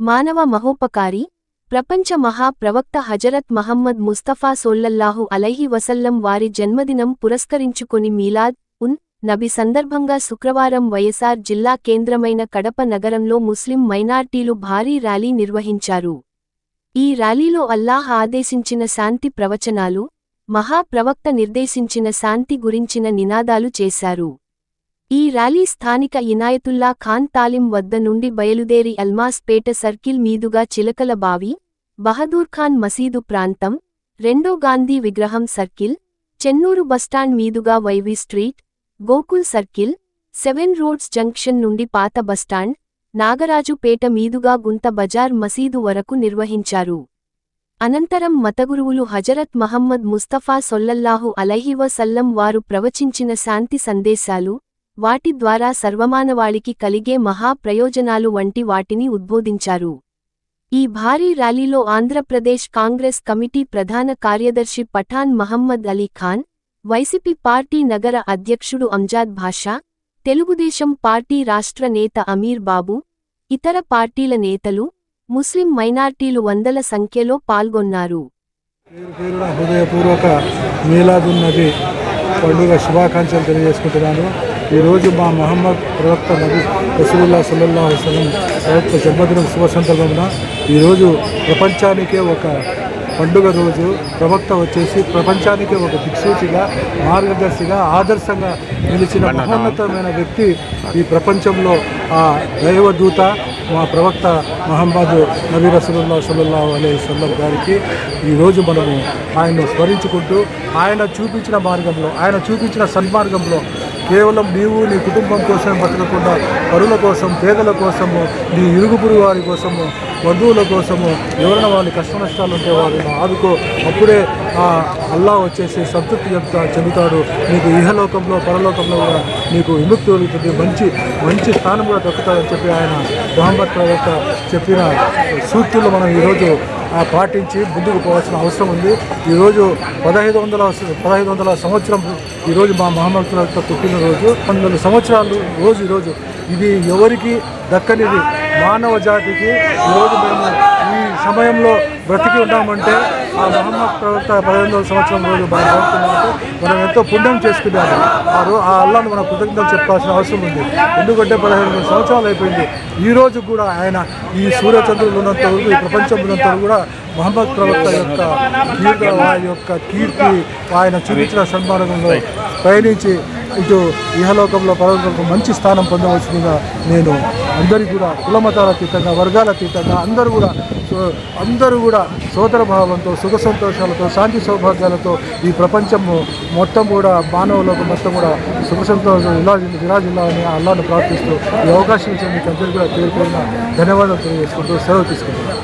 మానవ మహోపకారి ప్రపంచ మహా ప్రవక్త హజరత్ మహమ్మద్ ముస్తఫా సోల్లల్లాహు అలైహి వసల్లం వారి జన్మదినం పురస్కరించుకొని మీలాద్ ఉన్ నబి సందర్భంగా శుక్రవారం వైఎస్ఆర్ జిల్లా కేంద్రమైన కడప నగరంలో ముస్లిం మైనార్టీలు భారీ ర్యాలీ నిర్వహించారు. ఈ ర్యాలీలో అల్లాహ్ ఆదేశించిన శాంతి ప్రవచనాలు మహా ప్రవక్త నిర్దేశించిన శాంతి గురించిన నినాదాలు చేశారు. ఈ ర్యాలీ స్థానిక ఇనాయతుల్లా ఖాన్ తాలిం వద్ద నుండి బయలుదేరి అల్మాస్పేట సర్కిల్ మీదుగా చిలకల బావి బహదూర్ ఖాన్ మసీదు ప్రాంతం రెండో గాంధీ విగ్రహం సర్కిల్ చెన్నూరు బస్టాండ్ మీదుగా Y V street Gokul circle seven roads junction నుండి పాత బస్టాండ్ నాగరాజుపేట మీదుగా గుంత బజార్ మసీదు వరకు నిర్వహించారు. అనంతరం మతగురువులు హజరత్ మహమ్మద్ ముస్తఫా సొల్లల్లాహు అలహివసల్లం వారు ప్రవచించిన శాంతి సందేశాలు వాటి ద్వారా సర్వమానవాళికి కలిగే మహా ప్రయోజనాలు వంటి వాటిని ఉద్బోధించారు. ఈ భారీ ర్యాలీలో ఆంధ్రప్రదేశ్ కాంగ్రెస్ కమిటీ ప్రధాన కార్యదర్శి పఠాన్ మహమ్మద్ అలీ ఖాన్ వైసీపీ పార్టీ నగర అధ్యక్షుడు అంజాద్ భాషా తెలుగుదేశం పార్టీ రాష్ట్ర నేత అమీర్ బాబు ఇతర పార్టీల నేతలు ముస్లిం మైనార్టీలు వందల సంఖ్యలో పాల్గొన్నారు. హృదయపూర్వక మీలాదున్ నబీ పండుగ శుభాకాంక్షలు తెలియజేసుకుంటున్నాను. ఈరోజు మా మహమ్మద్ ప్రవక్త నబీ రసూలుల్లా సల్లల్లా వసలం ప్రవక్త జన్మదినం శుభ సందర్భమున ఈరోజు ప్రపంచానికే ఒక పండుగ రోజు. ప్రవక్త వచ్చేసి ప్రపంచానికే ఒక దిక్సూచిగా మార్గదర్శిగా ఆదర్శంగా నిలిచిన మహోన్నతమైన వ్యక్తి ఈ ప్రపంచంలో ఆ దైవదూత. మా ప్రవక్త మహమ్మద్ నబీ రసూలుల్లా సల్లల్లా అలీ సల్లం గారికి ఈరోజు మనము ఆయన్ను స్మరించుకుంటూ ఆయన చూపించిన మార్గంలో ఆయన చూపించిన సన్మార్గంలో కేవలం నీవు నీ కుటుంబం కోసం బతకకుండా పరుల కోసం పేదల కోసము నీ ఇరుగు వారి కోసము బంధువుల కోసము ఎవరైనా వాళ్ళ కష్ట నష్టాలు ఉంటే వాళ్ళని ఆదుకో. అప్పుడే ఆ అల్లా వచ్చేసి సంతృప్తి చెప్తా చెందుతాడు. నీకు ఇహలోకంలో పరలోకంలో కూడా నీకు విముక్తి కలుగుతుంది. మంచి మంచి స్థానం కూడా దక్కుతాడని చెప్పి ఆయన మహమ్మద్ ప్రవక్త చెప్పిన సూక్తులు మనం ఈరోజు పాటించి ముందుకు పోవాల్సిన అవసరం ఉంది. ఈరోజు పదహైదు వందల పదహైదు వందల సంవత్సరం ఈరోజు మా మహమ్మద్ ప్రవక్త పుట్టినరోజు. వందల సంవత్సరాలు రోజు ఈరోజు. ఇది ఎవరికి దక్కనిది? మానవ జాతికి ఈరోజు మేము ఈ సమయంలో బ్రతికి ఉన్నామంటే ఆ మహమ్మద్ ప్రవక్త పదహైదు సంవత్సరం రోజు మనం మనం ఎంతో పుణ్యం చేసుకున్నాము. ఆ రో ఆ అల్లాను మనం కృతజ్ఞతలు చెప్పాల్సిన అవసరం ఉంది. ఎందుకంటే పదహైదు వందల సంవత్సరాలు అయిపోయింది. ఈ రోజు కూడా ఆయన ఈ సూర్యచంద్రులు ఉన్నంత వరకు ఈ ప్రపంచం ఉన్నంత కూడా మహమ్మద్ ప్రవక్త యొక్క కీర్తి యొక్క కీర్తి ఆయన చూపించిన సన్మార్గంలో పయనించి ఇటు ఇహలోకంలో పరలోకంలో మంచి స్థానం పొందవలసిందిగా నేను అందరికీ కూడా కుల మతాల అతీతంగా వర్గాల తీతంగా అందరూ కూడా సో అందరూ కూడా సోదర భావంతో సుఖ సంతోషాలతో శాంతి సౌభాగ్యాలతో ఈ ప్రపంచము మొత్తం కూడా మానవులకు మొత్తం కూడా సుఖ సంతోషం ఇలా విరాజిల్లాలని అల్లాను ప్రార్థిస్తూ ఈ అవకాశం ఇచ్చిన మీకు అందరికీ కూడా పేరు పేరున ధన్యవాదాలు తెలియజేసుకుంటూ సెలవు తీసుకుంటున్నాను.